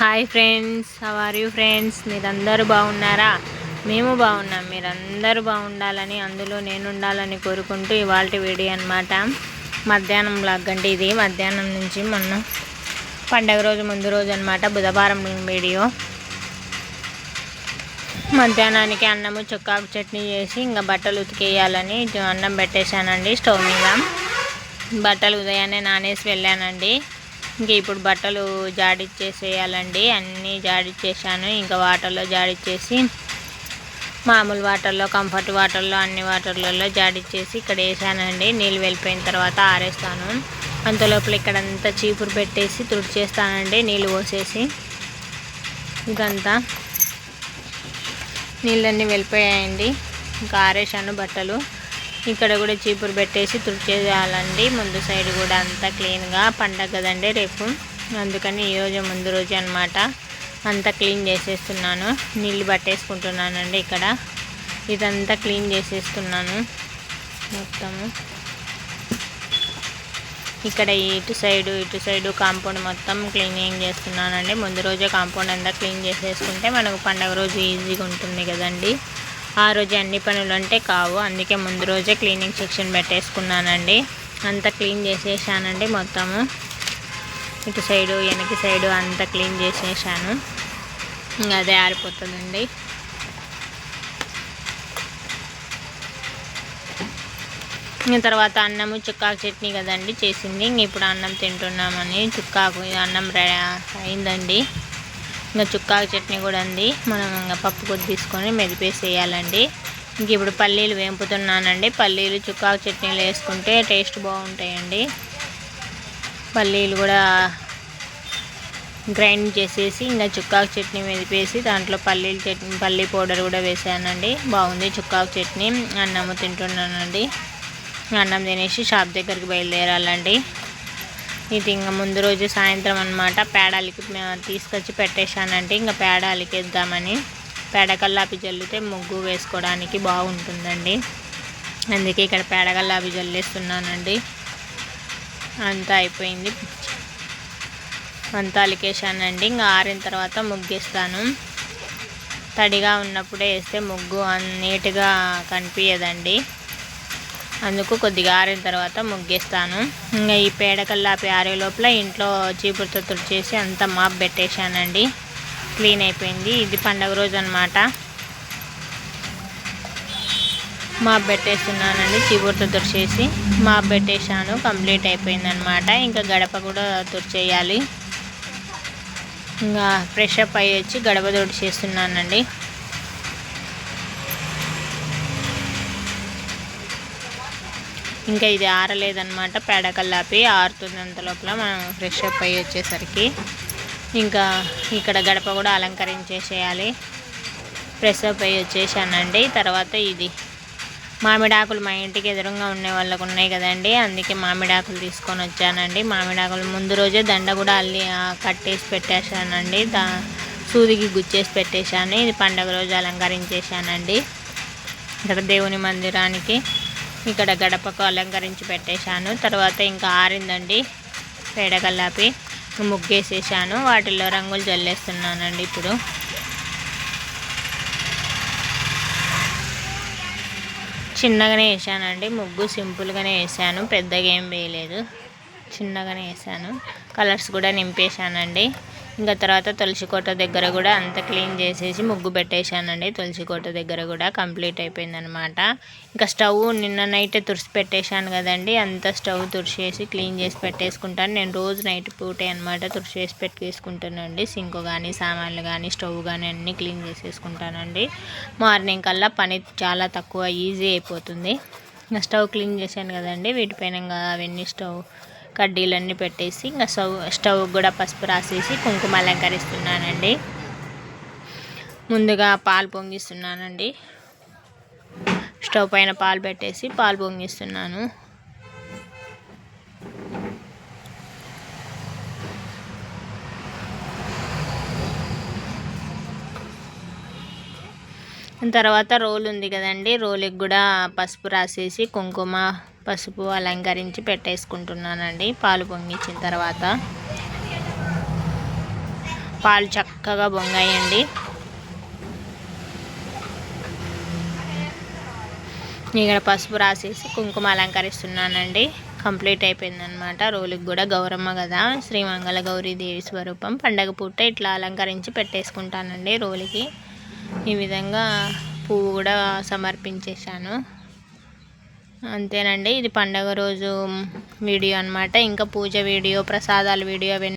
Hi friends are you friends మీరందరూ బాగున్నారా? మేము బాగున్నాం. మీరందరూ బాగుండాలని అందులో నేను ఉండాలని కోరుకుంటూ ఇవాళ వీడియో అనమాట మధ్యాహ్నం బ్లాగ్ అంటే ఇది. మధ్యాహ్నం నుంచి మొన్న పండగ రోజు ముందు రోజు అనమాట బుధవారం వీడియో. మధ్యాహ్నానికి అన్నము చుక్కాకు చట్నీ చేసి ఇంకా బట్టలు ఉతికేయాలని అన్నం పెట్టేశానండి స్టవ్ మీద. బట్టలు ఉదయాన్నే నానేసి వెళ్ళానండి. ఇంకా ఇప్పుడు బట్టలు జాడిచ్చేసేయాలండి. అన్నీ జాడిచ్చేసాను. ఇంకా వాటర్లో జాడిచ్చేసి మామూలు వాటర్లో కంఫర్ట్ వాటర్లో అన్ని వాటర్లలో జాడిచ్చేసి ఇక్కడ వేసానండి. నీళ్ళు వెళ్ళిపోయిన తర్వాత ఆరేస్తాను. అంతలోపల ఇక్కడంతా చీపురు పెట్టేసి తుడిచేస్తానండి నీళ్ళు పోసేసి. ఇదంతా. నీళ్ళన్నీ వెళ్ళిపోయాయండి. ఇంకా ఆరేసాను బట్టలు. ఇక్కడ కూడా చీపురు పెట్టేసి తుడిచేయాలండి. ముందు సైడ్ కూడా అంతా క్లీన్గా పండగ కదండి రేపు. అందుకని ఈరోజు ముందు రోజు అనమాట అంతా క్లీన్ చేసేస్తున్నాను. నీళ్ళు పట్టేసుకుంటున్నానండి ఇక్కడ. ఇదంతా క్లీన్ చేసేస్తున్నాను మొత్తము. ఇక్కడ ఇటు సైడు ఇటు సైడు కాంపౌండ్ మొత్తం క్లీనింగ్ చేస్తున్నానండి. ముందు రోజే కాంపౌండ్ అంతా క్లీన్ చేసేసుకుంటే మనకు పండగ రోజు ఈజీగా ఉంటుంది కదండి. ఆ రోజు అన్ని పనులు అంటే కావు. అందుకే ముందు రోజే క్లీనింగ్ సెక్షన్ పెట్టేసుకున్నానండి. అంతా క్లీన్ చేసేసానండి మొత్తము. ఇటు సైడు వెనక సైడు అంతా క్లీన్ చేసేసాను. ఇంకా అదే ఆరిపోతుందండి. ఇంక తర్వాత అన్నము చుక్కాకు చట్నీ కదండి చేసింది. ఇంక ఇప్పుడు అన్నం తింటున్నామని చుక్కాకు అన్నం అయిందండి. ఇంకా చుక్కాకు చట్నీ కూడా ఉంది మనం ఇంకా పప్పు కొద్ది తీసుకొని మెదిపేసేయాలండి. ఇంక ఇప్పుడు పల్లీలు వేంపుతున్నానండి. పల్లీలు చుక్కాకు చట్నీలు వేసుకుంటే టేస్ట్ బాగుంటాయండి. పల్లీలు కూడా గ్రైండ్ చేసేసి ఇంకా చుక్కాకు చట్నీ మెదిపేసి దాంట్లో పల్లీలు చట్నీ పల్లీ పౌడర్ కూడా వేసానండి. బాగుంది చుక్కాకు చట్నీ. అన్నము తింటున్నానండి. అన్నం తినేసి షాప్ దగ్గరికి బయలుదేరాలండి. ఇది ఇంకా ముందు రోజు సాయంత్రం అనమాట పేడాలకి మేము తీసుకొచ్చి పెట్టేశానంటే ఇంకా పేడాలకి వేద్దామని పేడకల్లాపి జల్లితే ముగ్గు వేసుకోవడానికి బాగుంటుందండి. అందుకే ఇక్కడ పేడకల్లాపి జల్లేస్తున్నానండి. అంతా అయిపోయింది. అంతా అలికేశానండి. ఇంకా ఆరిన తర్వాత ముగ్గేస్తాను. తడిగా ఉన్నప్పుడే వేస్తే ముగ్గు నీట్గా కనిపించదండి అందుకు కొద్దిగా ఆరిన తర్వాత ముగ్గేస్తాను. ఇంకా ఈ పేడకల్లాపి ఆరే లోపల ఇంట్లో చీపురుతో తుడిచేసి అంతా మాప్ పెట్టేశానండి. క్లీన్ అయిపోయింది. ఇది పండగ రోజు అనమాట మాప్ పెట్టేస్తున్నానండి చీపురుతో తుడిచేసి. మాప్ పెట్టేశాను కంప్లీట్ అయిపోయిందనమాట ఇంకా గడప కూడా తుడిచేయాలి. ఇంకా ఫ్రెష్ అప్ అయ్యి వచ్చి గడప తుడిచేస్తున్నానండి. ఇంకా ఇది ఆరలేదనమాట పేడకల్లాపి ఆరుతుంది అంత లోపల మనం ఫ్రెష్ అప్ అయ్యి వచ్చేసరికి ఇంకా ఇక్కడ గడప కూడా అలంకరించేసేయాలి. ఫ్రెష్ అప్ అయ్యి వచ్చేసానండి. తర్వాత ఇది మామిడాకులు మా ఇంటికి ఎదురుగా ఉండే వాళ్ళకు ఉన్నాయి కదండి. అందుకే మామిడాకులు తీసుకొని వచ్చానండి. మామిడాకులు ముందు రోజే దండ కూడా అల్లి కట్టేసి పెట్టేశానండి. దా సూదికి గుచ్చేసి పెట్టేశాను. ఇది పండగ రోజు అలంకరించేశానండి. ఇక్కడ దేవుని మందిరానికి ఇక్కడ గడపకు అలంకరించి పెట్టేశాను. తర్వాత ఇంకా ఆరిందండి. పేడగల్లాపి ముగ్గేసేసాను వాటిల్లో రంగులు జల్లేస్తున్నానండి ఇప్పుడు. చిన్నగానే వేసానండి ముగ్గు సింపుల్గానే వేసాను పెద్దగా ఏం వేయలేదు. చిన్నగానే వేసాను కలర్స్ కూడా నింపేశానండి. ఇంకా తర్వాత తులసి కోట దగ్గర కూడా అంత క్లీన్ చేసేసి ముగ్గు పెట్టేశానండి. తులసి కోట దగ్గర కూడా కంప్లీట్ అయిపోయిందనమాట ఇంకా స్టవ్ నిన్న నైట్ తుడిసి పెట్టేశాను కదండి. అంత స్టవ్ తుడిచేసి క్లీన్ చేసి పెట్టేసుకుంటాను. నేను రోజు నైట్ పూటే అనమాట తుడిచేసి పెట్టేసుకుంటానండి. సింక్ కానీ సామాన్లు కానీ స్టవ్ కానీ అన్నీ క్లీన్ చేసేసుకుంటానండి. మార్నింగ్ కల్లా పని చాలా తక్కువ ఈజీ అయిపోతుంది. ఇంకా స్టవ్ క్లీన్ చేశాను కదండి. వీటిపైన ఇంకా అవన్నీ స్టవ్ కడ్డీలన్నీ పెట్టేసి ఇంకా స్టవ్ స్టవ్ కూడా పసుపు రాసేసి కుంకుమ అలంకరిస్తున్నానండి. ముందుగా పాలు పొంగిస్తున్నానండి. స్టవ్ పైన పాలు పెట్టేసి పాలు పొంగిస్తున్నాను. తర్వాత రోల్ ఉంది కదండి రోలుకి కూడా పసుపు రాసేసి కుంకుమ పసుపు అలంకరించి పెట్టేసుకుంటున్నానండి. పాలు పొంగించిన తర్వాత పాలు చక్కగా బొంగాయండి ఇక్కడ పసుపు రాసేసి కుంకుమ అలంకరిస్తున్నానండి. కంప్లీట్ అయిపోయిందనమాట రోలుకి కూడా గౌరమ్మ కదా. శ్రీ మంగళ గౌరీ దేవి స్వరూపం. పండగ పూట ఇట్లా అలంకరించి పెట్టేసుకుంటానండి రోలికి. ఈ విధంగా పువ్వు కూడా సమర్పించేశాను. అంతేనండి. ఇది పండగ రోజు వీడియో అనమాట ఇంకా పూజ వీడియో ప్రసాదాల వీడియో అవన్నీ